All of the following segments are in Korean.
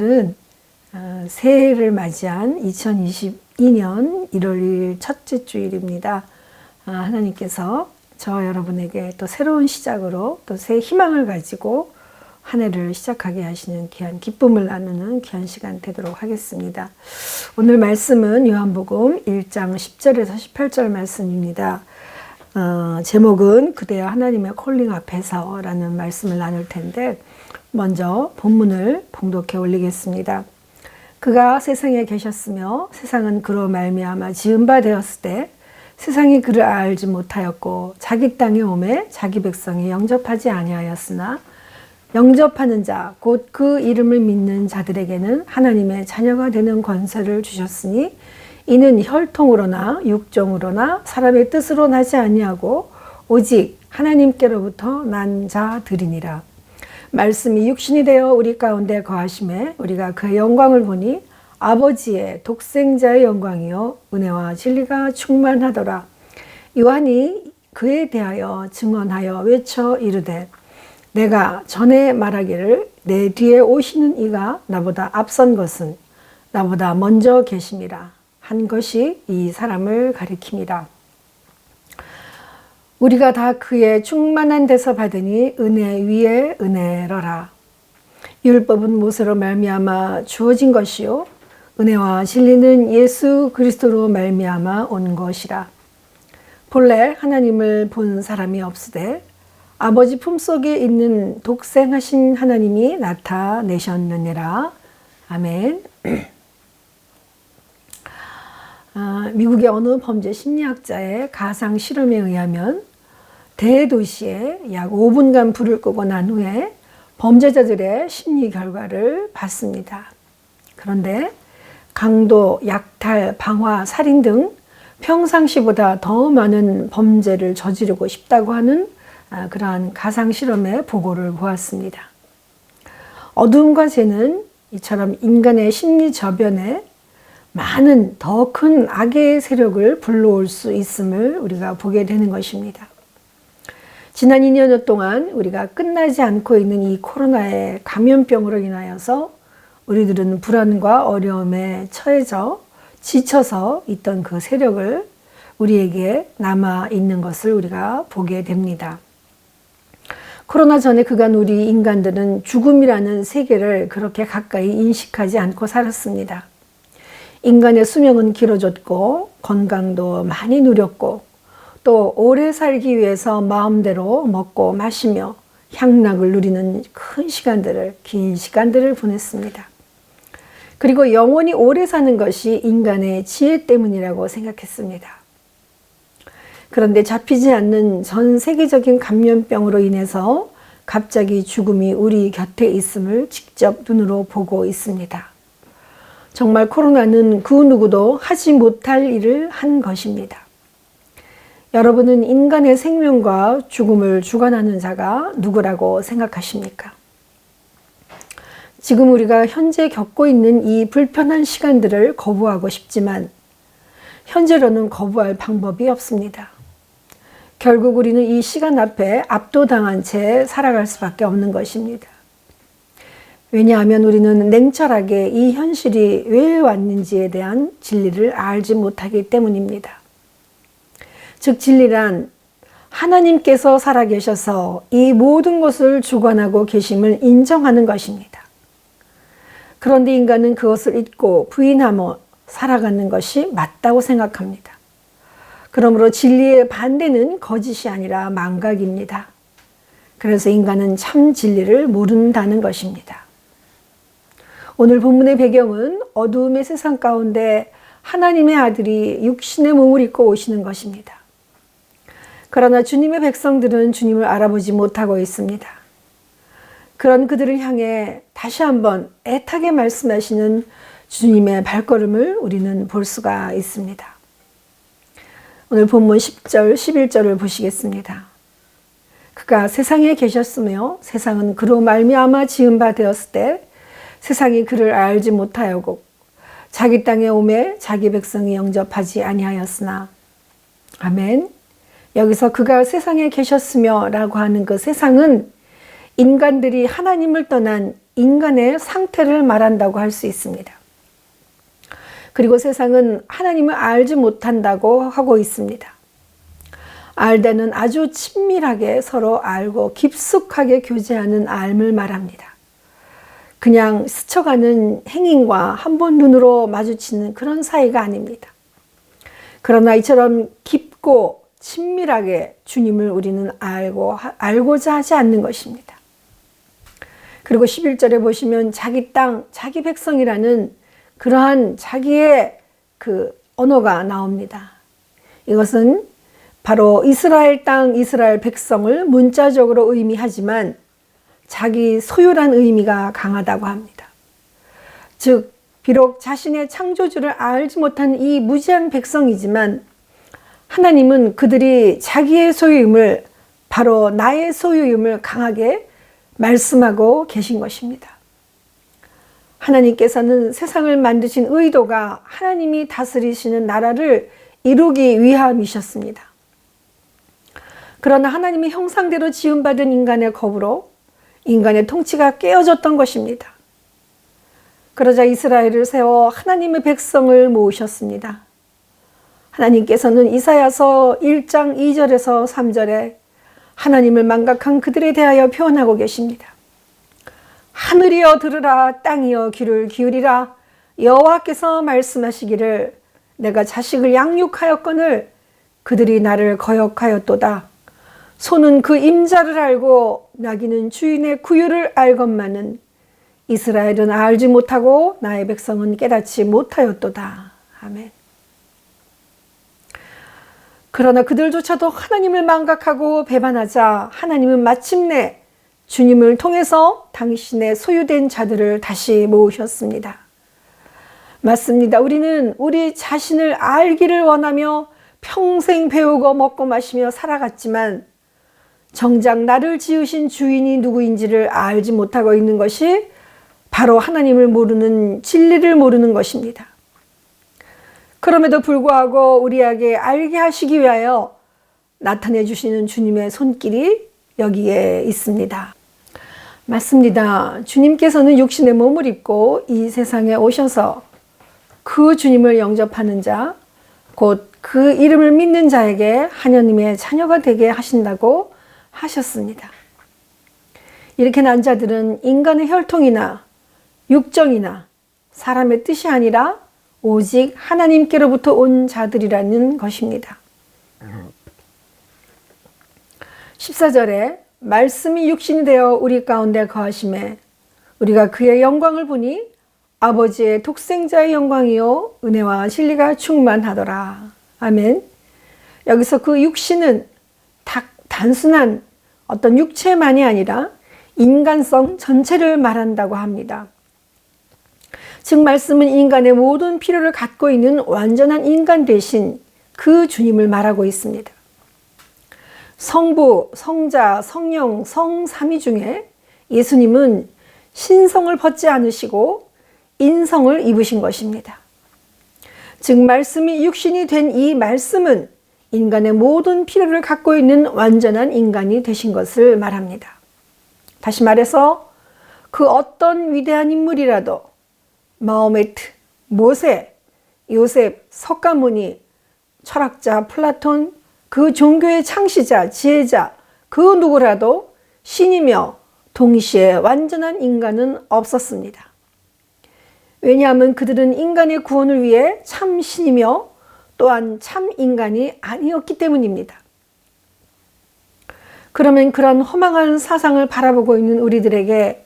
오늘은 어, 새해를 맞이한 2022년 1월 1일 첫째 주일입니다. 아, 하나님께서 저 여러분에게 또 새로운 시작으로 또 새 희망을 가지고 한 해를 시작하게 하시는 귀한 기쁨을 나누는 귀한 시간 되도록 하겠습니다. 오늘 말씀은 요한복음 1장 10절에서 18절 말씀입니다. 어, 제목은 그대여 하나님의 콜링 앞에서라는 말씀을 나눌 텐데 먼저 본문을 봉독해 올리겠습니다. 그가 세상에 계셨으며 세상은 그로 말미암아 지은 바 되었을 때 세상이 그를 알지 못하였고 자기 땅에 오매 자기 백성이 영접하지 아니하였으나 영접하는 자 곧 그 이름을 믿는 자들에게는 하나님의 자녀가 되는 권세를 주셨으니 이는 혈통으로나 육종으로나 사람의 뜻으로 나지 아니하고 오직 하나님께로부터 난 자들이니라. 말씀이 육신이 되어 우리 가운데 거하심에 우리가 그의 영광을 보니 아버지의 독생자의 영광이요 은혜와 진리가 충만하더라. 요한이 그에 대하여 증언하여 외쳐 이르되 내가 전에 말하기를 내 뒤에 오시는 이가 나보다 앞선 것은 나보다 먼저 계심이라 한 것이 이 사람을 가리킵니다. 우리가 다 그의 충만한 데서 받으니 은혜 위에 은혜러라. 율법은 모세로 말미암아 주어진 것이요 은혜와 진리는 예수 그리스도로 말미암아 온 것이라. 본래 하나님을 본 사람이 없으되 아버지 품속에 있는 독생하신 하나님이 나타내셨느니라. 아멘. 아, 미국의 어느 범죄 심리학자의 가상 실험에 의하면 대도시에 약 5분간 불을 끄고 난 후에 범죄자들의 심리 결과를 봤습니다. 그런데 강도, 약탈, 방화, 살인 등 평상시보다 더 많은 범죄를 저지르고 싶다고 하는 아, 그러한 가상 실험의 보고를 보았습니다. 어둠과 죄는 이처럼 인간의 심리 저변에 많은 더 큰 악의 세력을 불러올 수 있음을 우리가 보게 되는 것입니다. 지난 2년 동안 우리가 끝나지 않고 있는 이 코로나의 감염병으로 인하여서 우리들은 불안과 어려움에 처해져 지쳐서 있던 그 세력을 우리에게 남아 있는 것을 우리가 보게 됩니다. 코로나 전에 그간 우리 인간들은 죽음이라는 세계를 그렇게 가까이 인식하지 않고 살았습니다. 인간의 수명은 길어졌고 건강도 많이 누렸고 또 오래 살기 위해서 마음대로 먹고 마시며 향락을 누리는 큰 시간들을, 긴 시간들을 보냈습니다. 그리고 영원히 오래 사는 것이 인간의 지혜 때문이라고 생각했습니다. 그런데 잡히지 않는 전 세계적인 감염병으로 인해서 갑자기 죽음이 우리 곁에 있음을 직접 눈으로 보고 있습니다. 정말 코로나는 그 누구도 하지 못할 일을 한 것입니다. 여러분은 인간의 생명과 죽음을 주관하는 자가 누구라고 생각하십니까? 지금 우리가 현재 겪고 있는 이 불편한 시간들을 거부하고 싶지만 현재로는 거부할 방법이 없습니다. 결국 우리는 이 시간 앞에 압도당한 채 살아갈 수밖에 없는 것입니다. 왜냐하면 우리는 냉철하게 이 현실이 왜 왔는지에 대한 진리를 알지 못하기 때문입니다. 즉 진리란 하나님께서 살아계셔서 이 모든 것을 주관하고 계심을 인정하는 것입니다. 그런데 인간은 그것을 잊고 부인하며 살아가는 것이 맞다고 생각합니다. 그러므로 진리의 반대는 거짓이 아니라 망각입니다. 그래서 인간은 참 진리를 모른다는 것입니다. 오늘 본문의 배경은 어두움의 세상 가운데 하나님의 아들이 육신의 몸을 입고 오시는 것입니다. 그러나 주님의 백성들은 주님을 알아보지 못하고 있습니다. 그런 그들을 향해 다시 한번 애타게 말씀하시는 주님의 발걸음을 우리는 볼 수가 있습니다. 오늘 본문 10절, 11절을 보시겠습니다. 그가 세상에 계셨으며 세상은 그로 말미암아 지은 바 되었을 때 세상이 그를 알지 못하였고 자기 땅에 오매 자기 백성이 영접하지 아니하였으나 아멘. 여기서 그가 세상에 계셨으며 라고 하는 그 세상은 인간들이 하나님을 떠난 인간의 상태를 말한다고 할 수 있습니다. 그리고 세상은 하나님을 알지 못한다고 하고 있습니다. 알되는 아주 친밀하게 서로 알고 깊숙하게 교제하는 알을 말합니다. 그냥 스쳐가는 행인과 한 번 눈으로 마주치는 그런 사이가 아닙니다. 그러나 이처럼 깊고 친밀하게 주님을 우리는 알고, 알고자 하지 않는 것입니다. 그리고 11절에 보시면 자기 땅, 자기 백성이라는 그러한 자기의 그 언어가 나옵니다. 이것은 바로 이스라엘 땅, 이스라엘 백성을 문자적으로 의미하지만 자기 소유란 의미가 강하다고 합니다. 즉, 비록 자신의 창조주를 알지 못한 이 무지한 백성이지만 하나님은 그들이 자기의 소유임을 바로 나의 소유임을 강하게 말씀하고 계신 것입니다. 하나님께서는 세상을 만드신 의도가 하나님이 다스리시는 나라를 이루기 위함이셨습니다. 그러나 하나님의 형상대로 지음받은 인간의 겁으로 인간의 통치가 깨어졌던 것입니다. 그러자 이스라엘을 세워 하나님의 백성을 모으셨습니다. 하나님께서는 이사야서 1장 2절에서 3절에 하나님을 망각한 그들에 대하여 표현하고 계십니다. 하늘이여 들으라 땅이여 귀를 기울이라 여호와께서 말씀하시기를 내가 자식을 양육하였거늘 그들이 나를 거역하였도다. 소는 그 임자를 알고 나귀는 주인의 구유를 알건만은 이스라엘은 알지 못하고 나의 백성은 깨닫지 못하였도다. 아멘. 그러나 그들조차도 하나님을 망각하고 배반하자 하나님은 마침내 주님을 통해서 당신의 소유된 자들을 다시 모으셨습니다. 맞습니다. 우리는 우리 자신을 알기를 원하며 평생 배우고 먹고 마시며 살아갔지만 정작 나를 지으신 주인이 누구인지를 알지 못하고 있는 것이 바로 하나님을 모르는 진리를 모르는 것입니다. 그럼에도 불구하고 우리에게 알게 하시기 위하여 나타내 주시는 주님의 손길이 여기에 있습니다. 맞습니다. 주님께서는 육신의 몸을 입고 이 세상에 오셔서 그 주님을 영접하는 자, 곧 그 이름을 믿는 자에게 하나님의 자녀가 되게 하신다고 하셨습니다. 이렇게 난 자들은 인간의 혈통이나 육정이나 사람의 뜻이 아니라 오직 하나님께로부터 온 자들이라는 것입니다. 14절에 말씀이 육신이 되어 우리 가운데 거하심에 우리가 그의 영광을 보니 아버지의 독생자의 영광이요 은혜와 진리가 충만하더라. 아멘. 여기서 그 육신은 단순한 어떤 육체만이 아니라 인간성 전체를 말한다고 합니다. 즉 말씀은 인간의 모든 필요를 갖고 있는 완전한 인간 대신 그 주님을 말하고 있습니다. 성부, 성자, 성령, 성삼위 중에 예수님은 신성을 벗지 않으시고 인성을 입으신 것입니다. 즉 말씀이 육신이 된 이 말씀은 인간의 모든 필요를 갖고 있는 완전한 인간이 되신 것을 말합니다. 다시 말해서 그 어떤 위대한 인물이라도 마호메트, 모세, 요셉, 석가모니, 철학자 플라톤, 그 종교의 창시자, 지혜자, 그 누구라도 신이며 동시에 완전한 인간은 없었습니다. 왜냐하면 그들은 인간의 구원을 위해 참 신이며 또한 참 인간이 아니었기 때문입니다. 그러면 그런 허망한 사상을 바라보고 있는 우리들에게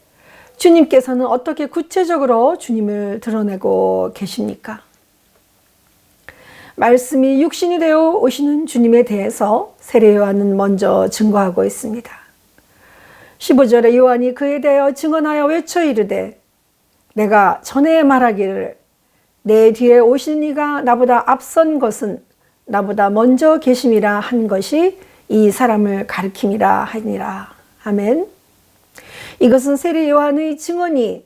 주님께서는 어떻게 구체적으로 주님을 드러내고 계십니까? 말씀이 육신이 되어 오시는 주님에 대해서 세례 요한은 먼저 증거하고 있습니다. 15절에 요한이 그에 대하여 증언하여 외쳐 이르되 내가 전에 말하기를 내 뒤에 오신 이가 나보다 앞선 것은 나보다 먼저 계심이라 한 것이 이 사람을 가리킴이라 하니라. 아멘. 이것은 세례 요한의 증언이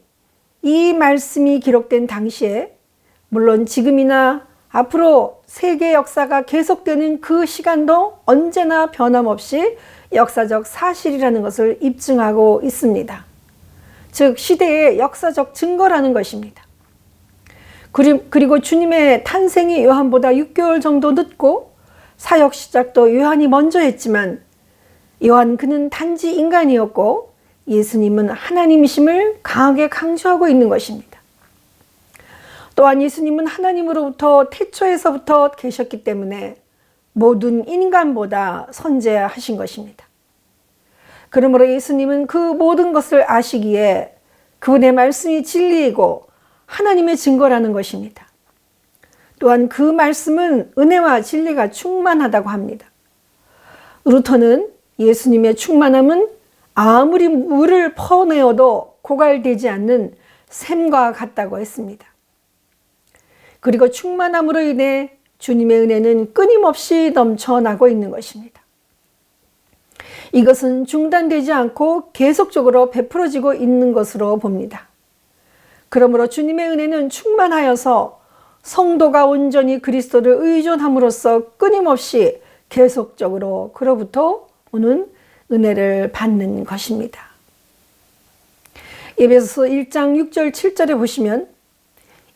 이 말씀이 기록된 당시에 물론 지금이나 앞으로 세계 역사가 계속되는 그 시간도 언제나 변함없이 역사적 사실이라는 것을 입증하고 있습니다. 즉 시대의 역사적 증거라는 것입니다. 그리고 주님의 탄생이 요한보다 6개월 정도 늦고 사역 시작도 요한이 먼저 했지만 요한 그는 단지 인간이었고 예수님은 하나님이심을 강하게 강조하고 있는 것입니다. 또한 예수님은 하나님으로부터 태초에서부터 계셨기 때문에 모든 인간보다 선제하신 것입니다. 그러므로 예수님은 그 모든 것을 아시기에 그분의 말씀이 진리이고 하나님의 증거라는 것입니다. 또한 그 말씀은 은혜와 진리가 충만하다고 합니다. 루터는 예수님의 충만함은 아무리 물을 퍼내어도 고갈되지 않는 샘과 같다고 했습니다. 그리고 충만함으로 인해 주님의 은혜는 끊임없이 넘쳐나고 있는 것입니다. 이것은 중단되지 않고 계속적으로 베풀어지고 있는 것으로 봅니다. 그러므로 주님의 은혜는 충만하여서 성도가 온전히 그리스도를 의존함으로써 끊임없이 계속적으로 그로부터 오는 은혜를 받는 것입니다. 예배소서 1장 6절 7절에 보시면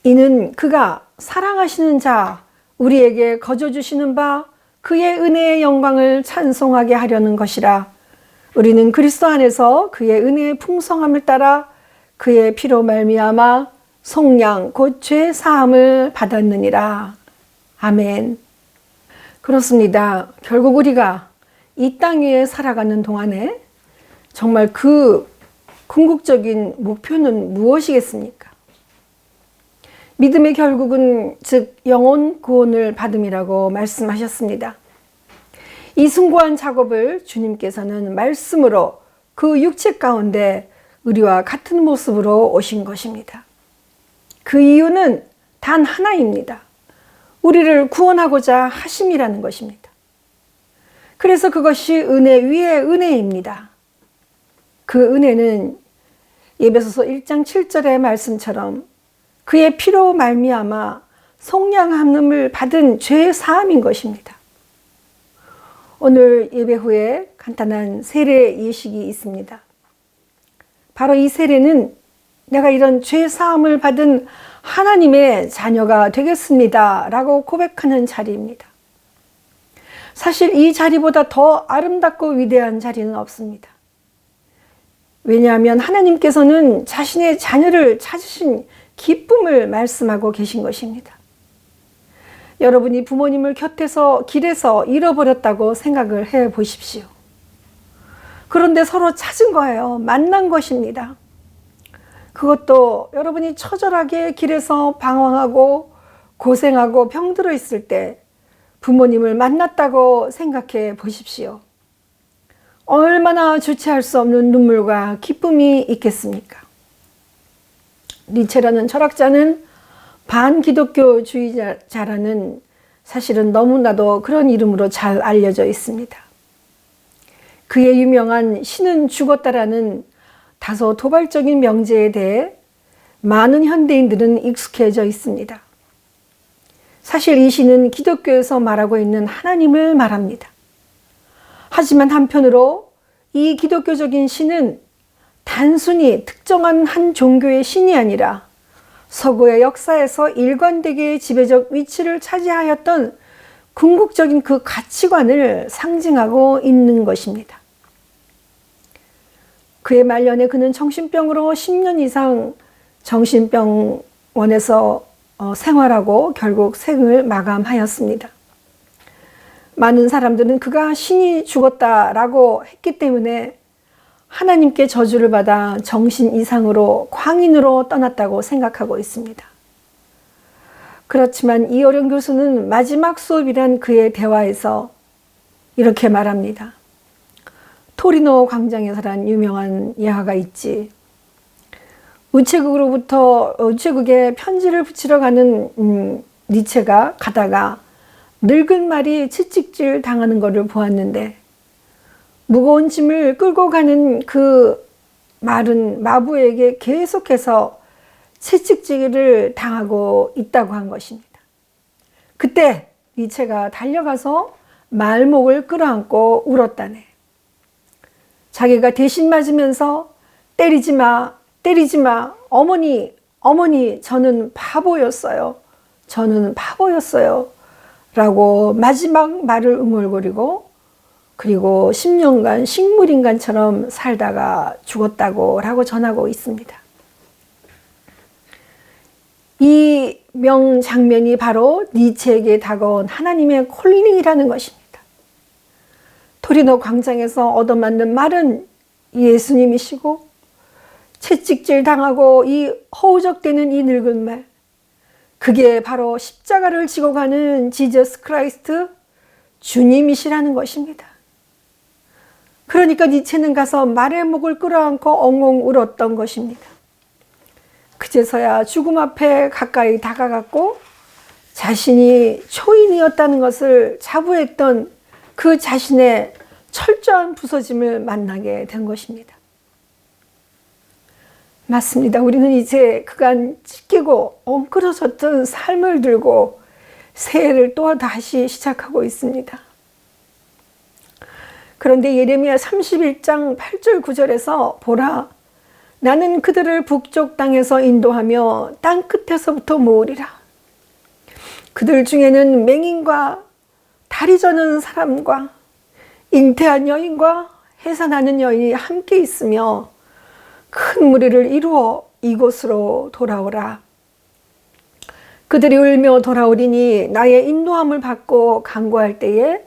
이는 그가 사랑하시는 자 우리에게 거저 주시는 바 그의 은혜의 영광을 찬송하게 하려는 것이라 우리는 그리스도 안에서 그의 은혜의 풍성함을 따라 그의 피로 말미암아 속량 곧 죄 사함을 받았느니라. 아멘. 그렇습니다. 결국 우리가 이 땅 위에 살아가는 동안에 정말 그 궁극적인 목표는 무엇이겠습니까? 믿음의 결국은 즉 영혼 구원을 받음이라고 말씀하셨습니다. 이 숭고한 작업을 주님께서는 말씀으로 그 육체 가운데 우리와 같은 모습으로 오신 것입니다. 그 이유는 단 하나입니다. 우리를 구원하고자 하심이라는 것입니다. 그래서 그것이 은혜 위에 은혜입니다. 그 은혜는 예배소서 1장 7절의 말씀처럼 그의 피로 말미암아 속량함을 받은 죄 사함인 것입니다. 오늘 예배 후에 간단한 세례 예식이 있습니다. 바로 이 세례는 내가 이런 죄 사함을 받은 하나님의 자녀가 되겠습니다. 라고 고백하는 자리입니다. 사실 이 자리보다 더 아름답고 위대한 자리는 없습니다. 왜냐하면 하나님께서는 자신의 자녀를 찾으신 기쁨을 말씀하고 계신 것입니다. 여러분이 부모님을 곁에서 길에서 잃어버렸다고 생각을 해 보십시오. 그런데 서로 찾은 거예요. 만난 것입니다. 그것도 여러분이 처절하게 길에서 방황하고 고생하고 병들어 있을 때 부모님을 만났다고 생각해 보십시오. 얼마나 주체할 수 없는 눈물과 기쁨이 있겠습니까? 니체라는 철학자는 반기독교주의자라는 사실은 너무나도 그런 이름으로 잘 알려져 있습니다. 그의 유명한 신은 죽었다라는 다소 도발적인 명제에 대해 많은 현대인들은 익숙해져 있습니다. 사실 이 시는 기독교에서 말하고 있는 하나님을 말합니다. 하지만 한편으로 이 기독교적인 신은 단순히 특정한 한 종교의 신이 아니라 서구의 역사에서 일관되게 지배적 위치를 차지하였던 궁극적인 그 가치관을 상징하고 있는 것입니다. 그의 말년에 그는 정신병으로 10년 이상 정신병원에서 어, 생활하고 결국 생을 마감하였습니다. 많은 사람들은 그가 신이 죽었다라고 했기 때문에 하나님께 저주를 받아 정신 이상으로 광인으로 떠났다고 생각하고 있습니다. 그렇지만 이어령 교수는 마지막 수업이란 그의 대화에서 이렇게 말합니다. 토리노 광장에서란 유명한 예화가 있지. 우체국으로부터 우체국에 편지를 붙이러 가는 음, 니체가 가다가 늙은 말이 채찍질 당하는 것을 보았는데 무거운 짐을 끌고 가는 그 말은 마부에게 계속해서 채찍질을 당하고 있다고 한 것입니다. 그때 니체가 달려가서 말목을 끌어안고 울었다네. 자기가 대신 맞으면서 때리지 마, 때리지 마. 어머니, 어머니, 저는 바보였어요. 저는 바보였어요. 라고 마지막 말을 응얼거리고 그리고 10년간 식물인간처럼 살다가 죽었다고 라고 전하고 있습니다. 이 명장면이 바로 니체에게 다가온 하나님의 콜링이라는 것입니다. 토리노 광장에서 얻어맞는 말은 예수님이시고 채찍질 당하고 이 허우적대는 이 늙은 말 그게 바로 십자가를 지고 가는 지저스 크라이스트 주님이시라는 것입니다. 그러니까 니체는 가서 말의 목을 끌어안고 엉엉 울었던 것입니다. 그제서야 죽음 앞에 가까이 다가갔고 자신이 초인이었다는 것을 자부했던 그 자신의 철저한 부서짐을 만나게 된 것입니다. 맞습니다. 우리는 이제 그간 찢기고 엉클어졌던 삶을 들고 새해를 또 다시 시작하고 있습니다. 그런데 예레미야 31장 8절 9절에서 보라 나는 그들을 북쪽 땅에서 인도하며 땅 끝에서부터 모으리라. 그들 중에는 맹인과 다리 저는 사람과 잉태한 여인과 해산하는 여인이 함께 있으며 큰 무리를 이루어 이곳으로 돌아오라. 그들이 울며 돌아오리니 나의 인도함을 받고 강구할 때에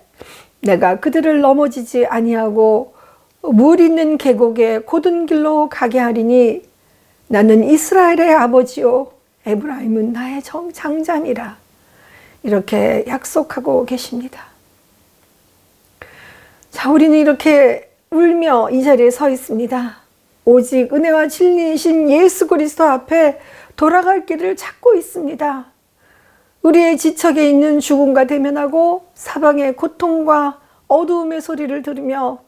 내가 그들을 넘어지지 아니하고 물 있는 계곡에 고든 길로 가게 하리니 나는 이스라엘의 아버지요 에브라임은 나의 정장자니라 이렇게 약속하고 계십니다. 자, 우리는 이렇게 울며 이 자리에 서 있습니다. 오직 은혜와 진리이신 예수 그리스도 앞에 돌아갈 길을 찾고 있습니다. 우리의 지척에 있는 죽음과 대면하고 사방의 고통과 어두움의 소리를 들으며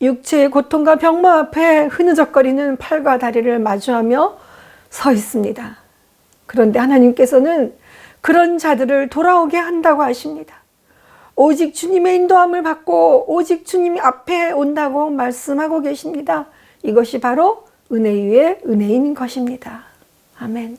육체의 고통과 병마 앞에 흐느적거리는 팔과 다리를 마주하며 서 있습니다. 그런데 하나님께서는 그런 자들을 돌아오게 한다고 하십니다. 오직 주님의 인도함을 받고 오직 주님 앞에 온다고 말씀하고 계십니다. 이것이 바로 은혜 위에 은혜인 것입니다. 아멘.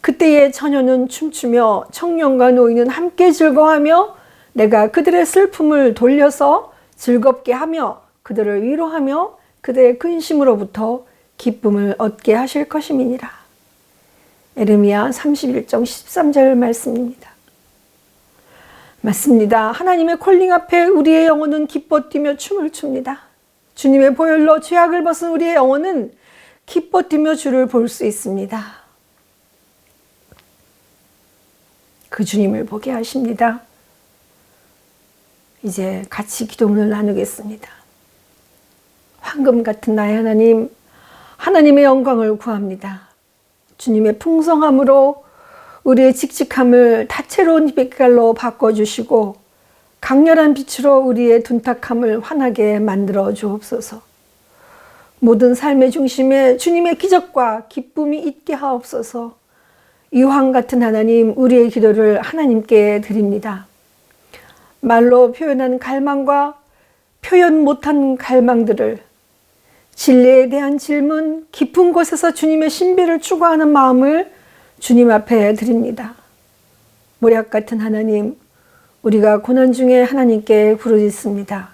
그때의 처녀는 춤추며 청년과 노인은 함께 즐거워하며 내가 그들의 슬픔을 돌려서 즐겁게 하며 그들을 위로하며 그들의 근심으로부터 기쁨을 얻게 하실 것임이니라. 에르미야 31장 13절 말씀입니다. 맞습니다. 하나님의 콜링 앞에 우리의 영혼은 기뻐 뛰며 춤을 춥니다. 주님의 보혈로 죄악을 벗은 우리의 영혼은 기뻐 뛰며 주를 볼 수 있습니다. 그 주님을 보게 하십니다. 이제 같이 기도문을 나누겠습니다. 황금 같은 나의 하나님, 하나님의 영광을 구합니다. 주님의 풍성함으로 우리의 칙칙함을 다채로운 빛깔로 바꿔주시고 강렬한 빛으로 우리의 둔탁함을 환하게 만들어 주옵소서. 모든 삶의 중심에 주님의 기적과 기쁨이 있게 하옵소서. 이황 같은 하나님, 우리의 기도를 하나님께 드립니다. 말로 표현한 갈망과 표현 못한 갈망들을 진리에 대한 질문, 깊은 곳에서 주님의 신비를 추구하는 마음을 주님 앞에 드립니다. 모략 같은 하나님, 우리가 고난 중에 하나님께 부르짖습니다.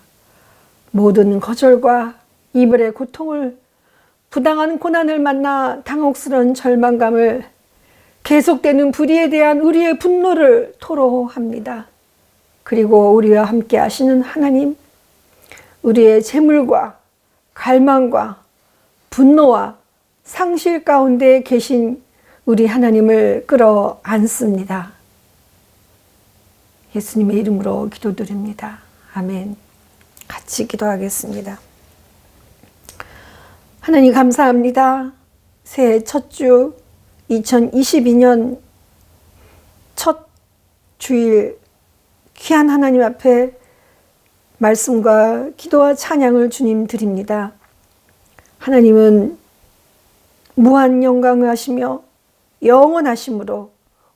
모든 거절과 이별의 고통을 부당한 고난을 만나 당혹스러운 절망감을 계속되는 불의에 대한 우리의 분노를 토로합니다. 그리고 우리와 함께 하시는 하나님, 우리의 재물과 갈망과 분노와 상실 가운데 계신 우리 하나님을 끌어 안습니다. 예수님의 이름으로 기도드립니다. 아멘. 같이 기도하겠습니다. 하나님 감사합니다. 새해 첫 주 2022년 첫 주일 귀한 하나님 앞에 말씀과 기도와 찬양을 주님 드립니다. 하나님은 무한 영광을 하시며 영원하심으로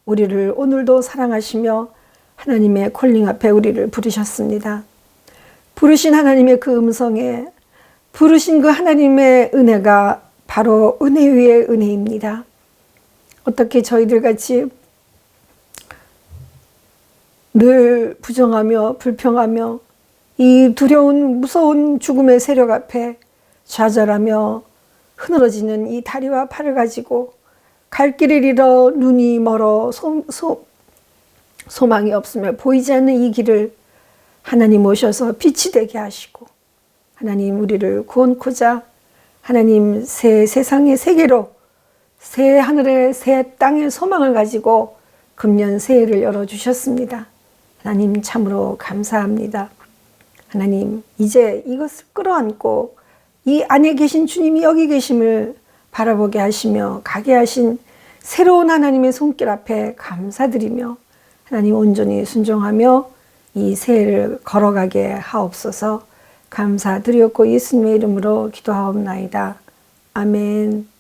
우리를 오늘도 사랑하시며 하나님의 콜링 앞에 우리를 부르셨습니다. 부르신 하나님의 그 음성에 부르신 그 하나님의 은혜가 바로 은혜 위의 은혜입니다. 어떻게 저희들 같이 늘 부정하며 불평하며 이 두려운 무서운 죽음의 세력 앞에 좌절하며 흐느러지는 이 다리와 팔을 가지고 갈 길을 잃어 눈이 멀어 소, 소, 소망이 없으며 보이지 않는 이 길을 하나님 오셔서 빛이 되게 하시고 하나님 우리를 구원코자 하나님 새 세상의 세계로 새 하늘의 새 땅의 소망을 가지고 금년 새해를 열어주셨습니다. 하나님 참으로 감사합니다. 하나님 이제 이것을 끌어안고 이 안에 계신 주님이 여기 계심을 바라보게 하시며 가게 하신 새로운 하나님의 손길 앞에 감사드리며 하나님 온전히 순종하며 이 새해를 걸어가게 하옵소서 감사드렸고 예수님의 이름으로 기도하옵나이다. 아멘.